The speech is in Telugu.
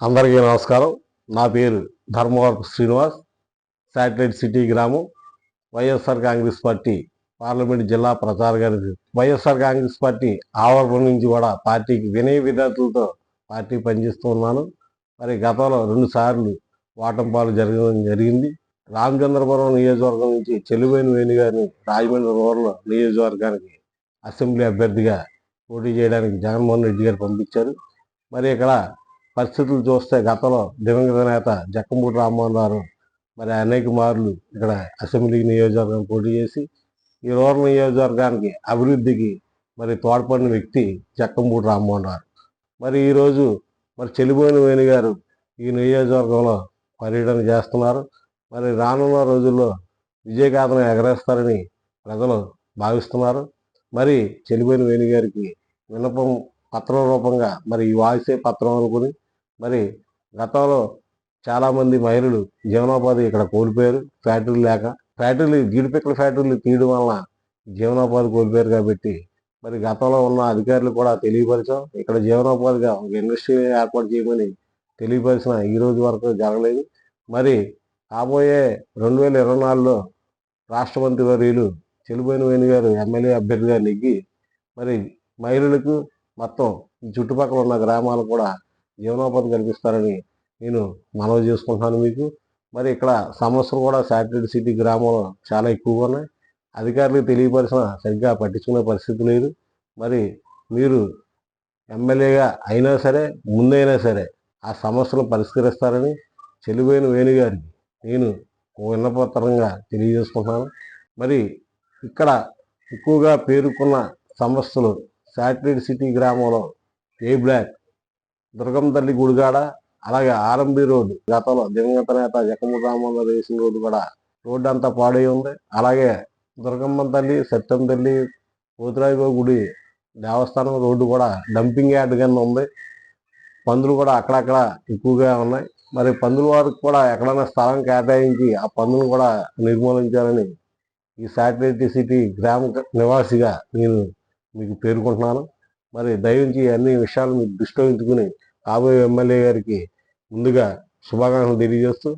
అందరికీ నమస్కారం. నా పేరు ధర్మవరపు శ్రీనివాస్. శాటిలైట్ సిటీ గ్రామం వైఎస్ఆర్ కాంగ్రెస్ పార్టీ పార్లమెంట్ జిల్లా ప్రచార గారి వైఎస్ఆర్ కాంగ్రెస్ పార్టీ ఆవరణ నుంచి కూడా పార్టీకి వినయ విధాతులతో పార్టీ పనిచేస్తూ ఉన్నాను. మరి గతంలో రెండు సార్లు పాలు జరగడం జరిగింది. రామచంద్రపురం నియోజకవర్గం నుంచి చెల్లిపోయిన వేణు గారిని రాజమండ్రి రూరల్ నియోజకవర్గానికి అసెంబ్లీ అభ్యర్థిగా పోటీ చేయడానికి జగన్మోహన్ రెడ్డి గారు పంపించారు. మరి ఇక్కడ పరిస్థితులు చూస్తే గతంలో దివంగత నేత జక్కంపూడి రామ్మోహన్ రావు మరి అనేక మార్లు ఇక్కడ అసెంబ్లీ నియోజకవర్గం పోటీ చేసి ఈ రూరల్ నియోజకవర్గానికి అభివృద్ధికి మరి తోడ్పడిన వ్యక్తి జక్కంపూడి రామ్మోహన్ రావు మరి ఈరోజు మరి చెలిపోయిన వేణి గారు ఈ నియోజకవర్గంలో పర్యటన చేస్తున్నారు. మరి రానున్న రోజుల్లో విజయగాథను ఎగరేస్తారని ప్రజలు భావిస్తున్నారు. మరి చెలిపోయిన వేణి గారికి విన్నపం పత్రం రూపంగా మరి ఈ వాయిసే పత్రం అనుకుని మరి గతంలో చాలామంది మహిళలు జీవనోపాధి ఇక్కడ కోల్పోయారు. ఫ్యాక్టరీలు లేక ఫ్యాక్టరీలు జీడిపిక్కల ఫ్యాక్టరీలు తీయడం వలన జీవనోపాధి కోల్పోయారు కాబట్టి మరి గతంలో ఉన్న అధికారులు కూడా తెలియపరిచాం. ఇక్కడ జీవనోపాధిగా ఒక ఇండస్ట్రీ ఏర్పాటు చేయమని తెలియపరిచిన ఈ రోజు వరకు జరగలేదు. మరి కాబోయే రెండు వేల ఇరవై నాలుగులో రాష్ట్ర మంత్రి వర్యులు చెలిపోయిన వేణు గారు ఎమ్మెల్యే అభ్యర్థిగా నెగ్గి మరి మహిళలకు మొత్తం ఈ చుట్టుపక్కల ఉన్న గ్రామాలు కూడా జీవనోపాధి కల్పిస్తారని నేను మనవి చేసుకుంటున్నాను మీకు. మరి ఇక్కడ సమస్యలు కూడా శాటిలైట్ సిటీ గ్రామంలో చాలా ఎక్కువగా ఉన్నాయి. అధికారులకు తెలియపరిచిన సరిగ్గా పట్టించుకునే పరిస్థితి లేదు. మరి మీరు ఎమ్మెల్యేగా అయినా సరే ముందైనా సరే ఆ సమస్యలు పరిష్కరిస్తారని చెలిపోయిన వేణుగారికి నేను విన్నపత్రంగా తెలియజేసుకుంటున్నాను. మరి ఇక్కడ ఎక్కువగా పేరుకున్న సమస్యలు శాటిలైట్ సిటీ గ్రామంలో ఏ బ్లాక్ దుర్గం తల్లి గుడిగాడ అలాగే ఆర్ఎంబి రోడ్డు గతంలో దివంగత నేత జగన్మోహన్ రామోహన్ వేసిన రోడ్డు కూడా రోడ్డు అంతా పాడై ఉంది. అలాగే దుర్గమ్మ తల్లి సత్యం తల్లి పోతురాయిబాబు గుడి దేవస్థానం రోడ్డు కూడా డంపింగ్ యార్డ్ కింద ఉంది. పందులు కూడా అక్కడక్కడ ఎక్కువగా ఉన్నాయి. మరి పందుల వారికి కూడా ఎక్కడైనా స్థలం కేటాయించి ఆ పందులు కూడా నిర్మూలించాలని ఈ శాటిలైట్ సిటీ గ్రామ నివాసిగా నేను మీకు పేర్కొంటున్నాను. మరి దయించి అన్ని విషయాలు మీకు దృష్టి ఉంచుకుని కాబోయే ఎమ్మెల్యే గారికి ముందుగా శుభాకాంక్షలు తెలియజేస్తూ